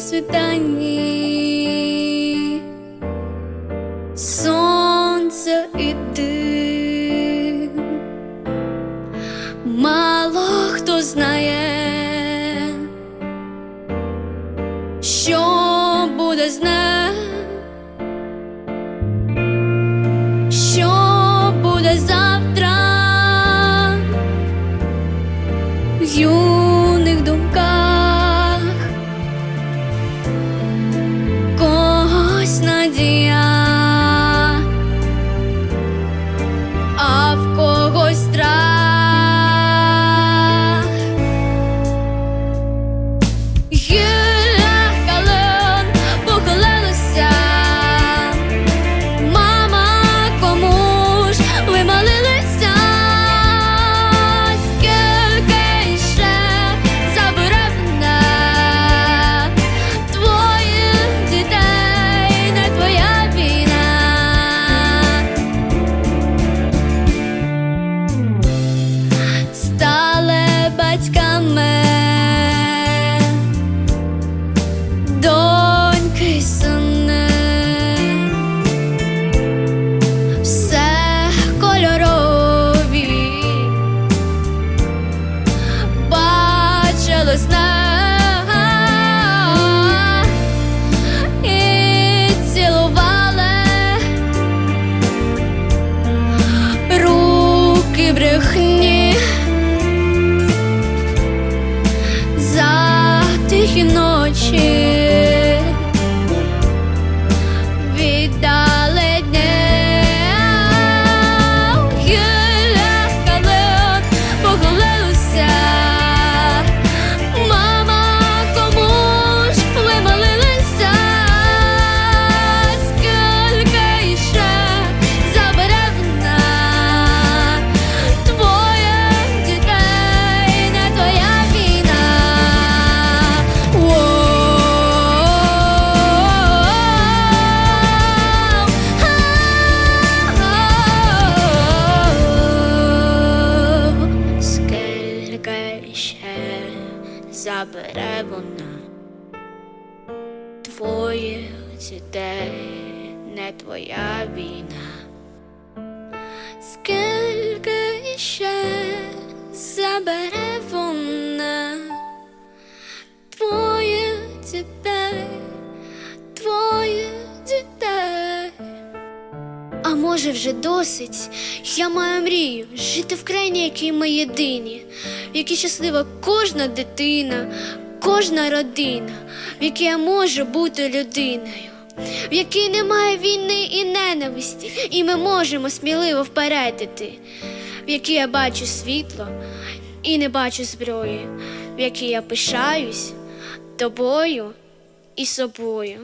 світанні, сонце і ти, мало хто знає, що буде з ним, що буде завтра. В батьками. Доньки й сини, все кольорові, бачилось руки брехні. За ночі забере вона твоїх дітей, не твоя війна. Скільки може вже досить? Я маю мрію жити в країні, якій ми єдині, в якій щаслива кожна дитина, кожна родина, в якій я можу бути людиною, в якій немає війни і ненависті, і ми можемо сміливо вперед іти, в якій я бачу світло і не бачу зброї, в якій я пишаюсь тобою і собою.